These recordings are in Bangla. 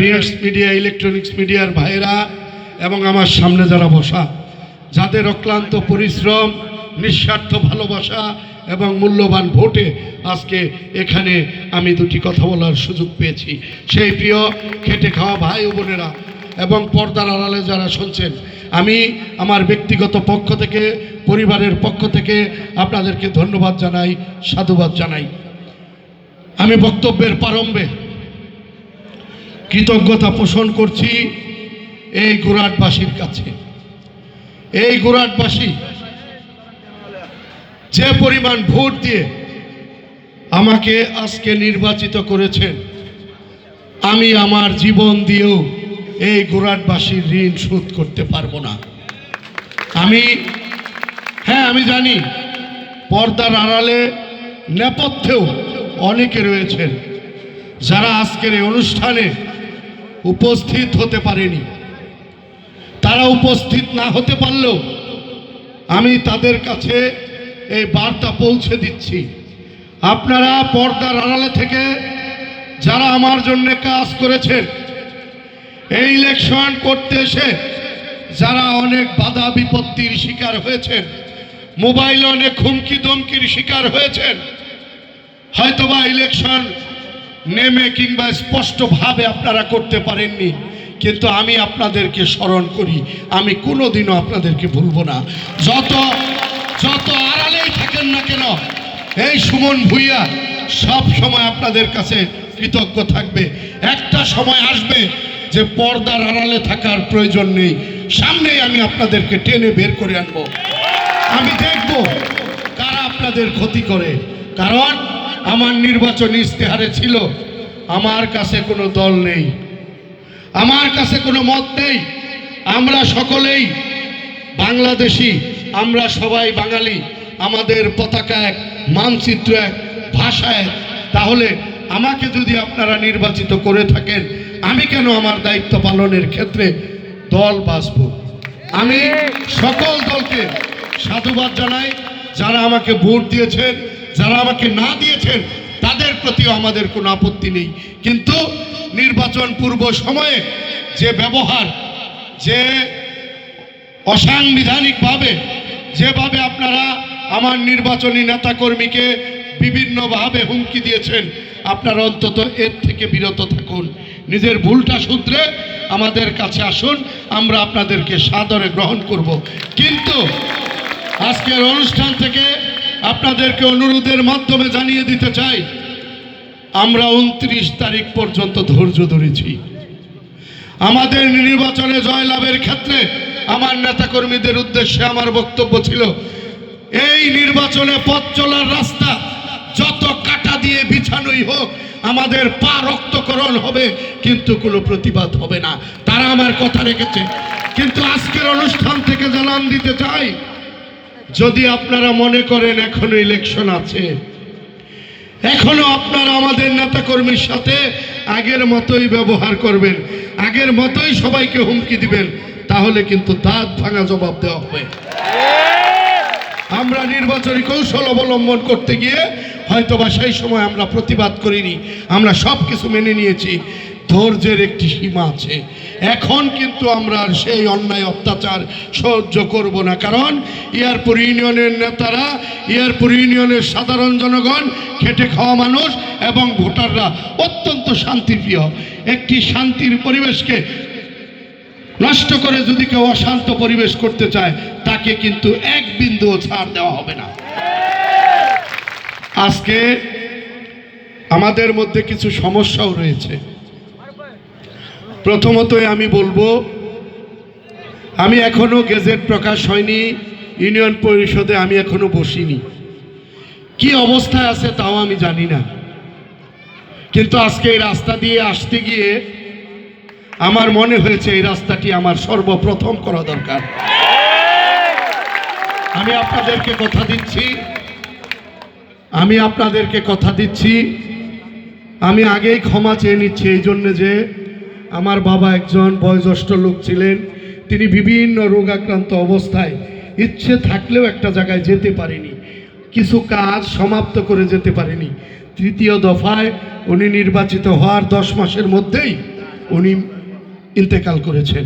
প্রিন্টস মিডিয়া ইলেকট্রনিক্স মিডিয়ার ভাইয়েরা এবং আমার সামনে যারা বসা, যাদের অক্লান্ত পরিশ্রম, নিঃস্বার্থ ভালোবাসা এবং মূল্যবান ভোটে আজকে এখানে আমি দুটি কথা বলার সুযোগ পেয়েছি। সেই প্রিয় খেটে খাওয়া ভাই ও বোনেরা এবং পর্দার আড়ালে যারা শুনছেন, আমি আমার ব্যক্তিগত পক্ষ থেকে, পরিবারের পক্ষ থেকে আপনাদেরকে ধন্যবাদ জানাই, সাধুবাদ জানাই। আমি বক্তব্যের প্রারম্ভে কৃতজ্ঞতা পোষণ করছি এই গুরাটবাসীর কাছে। এই গুরাটবাসী যে পরিমাণ ভোট দিয়ে আমাকে আজকে নির্বাচিত করেছেন, আমি আমার জীবন দিয়েও এই গুরাটবাসীর ঋণ শোধ করতে পারব না। আমি হ্যাঁ আমি জানি পর্দার আড়ালে নেপথ্যেও অনেকে রয়েছেন যারা আজকের এই অনুষ্ঠানে উপস্থিত হতে পারেনি। তারা উপস্থিত না হতে পারলেও আমি তাদের কাছে এই বার্তা পৌঁছে দিচ্ছি। আপনারা পর্দার আড়ালে থেকে যারা আমার জন্য কাজ করেছেন, এই ইলেকশন করতে এসে যারা অনেক বাধা বিপত্তির শিকার হয়েছেন, মোবাইল অনেক হুমকি দমকির শিকার হয়েছেন, হয়তোবা ইলেকশন নেমে কিংবা স্পষ্টভাবে আপনারা করতে পারেননি, কিন্তু আমি আপনাদেরকে স্মরণ করি, আমি কোনোদিনও আপনাদেরকে ভুলবো না। যত যত আড়ালেই থাকেন না কেন, এই সুমন ভুইয়া সব সময় আপনাদের কাছে কৃতজ্ঞ থাকবে। একটা সময় আসবে যে পর্দার আড়ালে থাকার প্রয়োজন নেই। সামনেই আমি আপনাদেরকে টেনে বের করে আনব। আমি দেখব কারা আপনাদের ক্ষতি করে। কারণ আমার নির্বাচনী ইস্তেহারে ছিল, আমার কাছে কোনো দল নেই, আমার কাছে কোনো মত নেই, আমরা সকলেই বাংলাদেশি, আমরা সবাই বাঙালি, আমাদের পতাকা এক, মানচিত্র এক, ভাষা এক। তাহলে আমাকে যদি আপনারা নির্বাচিত করে থাকেন, আমি কেন আমার দায়িত্ব পালনের ক্ষেত্রে দল বাঁচব? আমি সকল দলকে সাধুবাদ জানাই, যারা আমাকে ভোট দিয়েছেন যারা আমাকে না দিয়েছেন, তাদের প্রতিও আমাদের কোনো আপত্তি নেই। কিন্তু নির্বাচন পূর্ব সময়ে যে ব্যবহার, যে অসাংবিধানিকভাবে, যেভাবে আপনারা আমার নির্বাচনী নেতাকর্মীকে বিভিন্নভাবে হুমকি দিয়েছেন, আপনারা অন্তত এর থেকে বিরত থাকুন। নিজের ভুলটা শুধরে আমাদের কাছে আসুন, আমরা আপনাদেরকে সাদরে গ্রহণ করব। কিন্তু আজকের অনুষ্ঠান থেকে আপনাদেরকে অনুরোধের মাধ্যমে জানিয়ে দিতে চাই, আমরা উনত্রিশ তারিখ পর্যন্ত ধৈর্য ধরেছি। আমাদের নির্বাচনে জয়লাভের ক্ষেত্রে আমার নেতাকর্মীদের উদ্দেশ্যে আমার বক্তব্য ছিল, এই নির্বাচনে পথ চলার রাস্তা যত কাটা দিয়ে বিছানোই হোক, আমাদের পা রক্তকরণ হবে, কিন্তু কোনো প্রতিবাদ হবে না। তারা আমার কথা রেখেছে। কিন্তু আজকের অনুষ্ঠান থেকে জানান দিতে চাই যদি আপনারা মনে করেন এখনও ইলেকশন আছে, এখনও আপনারা আমাদের নেতাকর্মীর সাথে আগের মতোই ব্যবহার করবেন, আগের মতোই সবাইকে হুমকি দিবেন, তাহলে কিন্তু দাঁত ভাঙা জবাব দেওয়া হবে। আমরা নির্বাচনী কৌশল অবলম্বন করতে গিয়ে হয়তোবা সেই সময় আমরা প্রতিবাদ করিনি। আমরা সব কিছু মেনে নিয়েছি। ধৈর্যের একটি সীমা আছে। এখন কিন্তু আমরা সেই অন্যায় অত্যাচার সহ্য করব না। কারণ ইয়ারপুর ইউনিয়নের নেতারা, ইয়ারপুর ইউনিয়নের সাধারণ জনগণ, খেটে খাওয়া মানুষ এবং ভোটাররা অত্যন্ত শান্তিপ্রিয়। একটি শান্তির পরিবেশকে নষ্ট করে যদি কেউ অশান্ত পরিবেশ করতে চায়, তাকে কিন্তু এক বিন্দুও ছাড় দেওয়া হবে না। আজকে আমাদের মধ্যে কিছু সমস্যাও রয়েছে। প্রথমতই আমি বলব, আমি এখনও গেজেট প্রকাশ হয়নি, ইউনিয়ন পরিষদে আমি এখনও বসিনি। কি অবস্থায় আছে তাও আমি জানি না। কিন্তু আজকে এই রাস্তা দিয়ে আসতে গিয়ে আমার মনে হয়েছে এই রাস্তাটি আমার সর্বপ্রথম করা দরকার। আমি আপনাদেরকে কথা দিচ্ছি। আমি আপনাদেরকে কথা দিচ্ছি। আমি আগেই ক্ষমা চেয়ে নিচ্ছি এই জন্য যে আমার বাবা একজন বয়োজ্যেষ্ঠ লোক ছিলেন। তিনি বিভিন্ন রোগাক্রান্ত অবস্থায় ইচ্ছে থাকলেও একটা জায়গায় যেতে পারেনি। কিছু কাজ সমাপ্ত করে যেতে পারেনি। তৃতীয় দফায় উনি নির্বাচিত হওয়ার দশ মাসের মধ্যেই উনি ইন্তেকাল করেছেন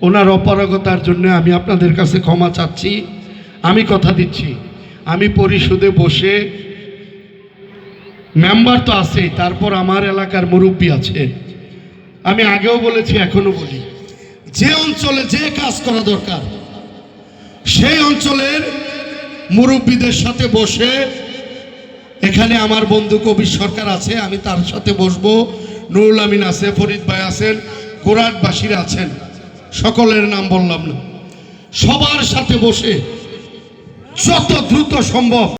ওনার অপারগতার জন্য আমি আপনাদের কাছে ক্ষমা চাচ্ছি। আমি কথা দিচ্ছি। আমি পরিষদে বসে মেম্বার তো আছেই, তারপর আমার এলাকার মুরব্বী আছে। আমি আগেও বলেছি এখনও বলি। যে অঞ্চলে যে কাজ করা দরকার, সেই অঞ্চলের মুরব্বীদের সাথে বসে, এখানে আমার বন্ধু কবির সরকার আছে, আমি তার সাথে বসবো। নুরুল আমিন আছে, ফরিদ ভাই আছেন। কোরআটবাসীরা আছেন সকলের নাম বললাম না। সবার সাথে বসে যত দ্রুত সম্ভব